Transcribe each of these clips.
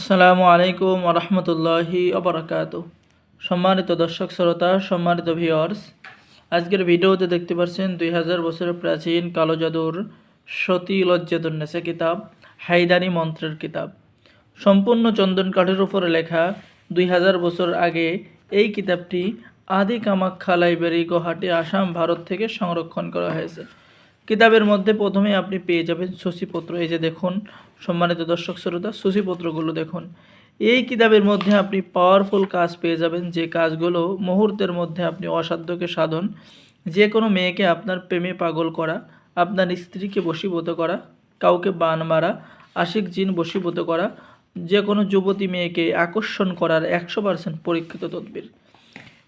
আসসালামু আলাইকুম রহমতুল্লাহি অবরাকাত সম্মানিত দর্শক শ্রোতা, সম্মানিত ভিওর্স আজকের ভিডিওতে দেখতে পাচ্ছেন দুই হাজার বছরের প্রাচীন কালো জাদুর সতী লজ্জাতুন্নেসা কিতাব হাইদানি মন্ত্রের কিতাব। সম্পূর্ণ চন্দন কাঠের উপরে লেখা দুই হাজার বছর আগে এই কিতাবটি আদি কামাখ্যা লাইব্রেরি গুয়াহাটি আসাম, ভারত থেকে সংরক্ষণ করা হয়েছে। কিতাবের মধ্যে প্রথমে আপনি পেয়ে যাবেন শশীপত্র এই যে দেখুন, সম্মানিত দর্শক শ্রোতা শশীপত্রগুলো দেখুন। এই কিতাবের মধ্যে আপনি পাওয়ারফুল কাজ পেয়ে যাবেন। যে কাজগুলো মুহূর্তের মধ্যে আপনি অসাধ্যকে সাধন, যে কোনো মেয়েকে আপনার প্রেমে পাগল করা, আপনার স্ত্রীকে বশীভূত করা, কাউকে বান মারা, আশিক জিন বশীভূত করা, যে কোনো যুবতী মেয়েকে আকর্ষণ করার একশো পার্সেন্ট পরীক্ষিত তদবির।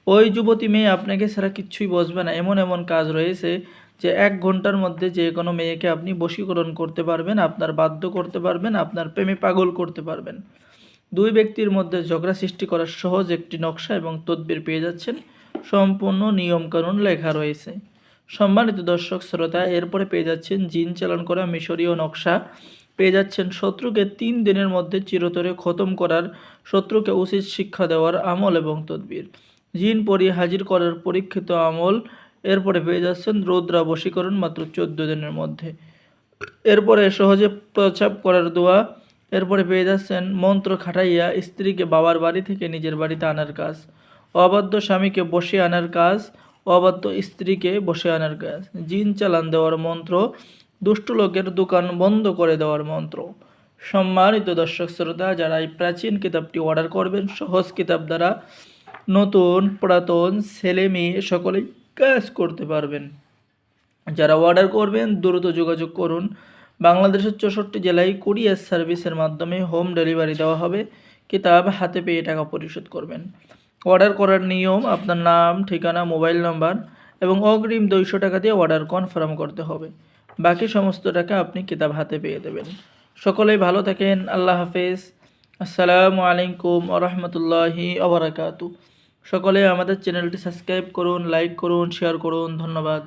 ওই যুবতী মেয়ে আপনাকে ছাড়া কিচ্ছুই বসবে না। এমন এমন কাজ রয়েছে যে এক ঘণ্টার মধ্যে যে কোনো মেয়েকে আপনি বশীকরণ করতে পারবেন, আপনার বাধ্য করতে পারবেন, আপনার প্রেমে পাগল করতে পারবেন। দুই ব্যক্তির মধ্যে ঝগড়া সৃষ্টি করার সহজ একটি নকশা এবং তদবির পেয়ে যাচ্ছেন। সম্পূর্ণ নিয়মকানুন লেখা রয়েছে। সম্মানিত দর্শক, শ্রোতা, এরপরে পেয়ে যাচ্ছেন জিন চালান করা মিশরীয় নকশা। পেয়ে যাচ্ছেন শত্রুকে তিন দিনের মধ্যে চিরতরে খতম করার, শত্রুকে উচিত শিক্ষা দেওয়ার আমল এবং তদবির। জিন পরি হাজির করার পরীক্ষিত আমল এরপরে পেয়ে যাচ্ছেন রৌদ্রা বশীকরণ মাত্র চোদ্দ দিনের মধ্যে। এরপরে সহজে প্রচাপ করার দোয়া। এরপরে পেয়ে যাচ্ছেন মন্ত্র খাটাইয়া স্ত্রীকে বাবার বাড়ি থেকে নিজের বাড়িতে আনার কাজ। অবাধ্য স্বামীকে বসে আনার কাজ। অবাধ্য স্ত্রীকে বসে আনার কাজ। জিন চালান দেওয়ার মন্ত্র। দুষ্টু লোকের দোকান বন্ধ করে দেওয়ার মন্ত্র। সম্মানিত দর্শক শ্রোতা, যারা এই প্রাচীন কিতাবটি অর্ডার করবেন, সহজ কিতাব দ্বারা নতুন, পুরাতন, ছেলে মেয়ে, সকলেই কাজ করতে পারবেন। যারা অর্ডার করবেন, দ্রুত যোগাযোগ করুন। বাংলাদেশের চৌষট্টি জেলায় কুরিয়ার সার্ভিসের মাধ্যমে হোম ডেলিভারি দেওয়া হবে। কিতাব হাতে পেয়ে টাকা পরিশোধ করবেন। অর্ডার করার নিয়ম, আপনার নাম, ঠিকানা, মোবাইল নাম্বার এবং অগ্রিম দুইশো টাকা দিয়ে অর্ডার কনফার্ম করতে হবে। বাকি সমস্ত টাকা আপনি কিতাব হাতে পেয়ে দেবেন। সকলেই ভালো থাকেন। আল্লাহ হাফেজ। আসসালামু আলাইকুম আরহামতুল্লাহি আবরাকাতু সকলে আমাদের চ্যানেলটি সাবস্ক্রাইব করুন লাইক করুন শেয়ার করুন ধন্যবাদ।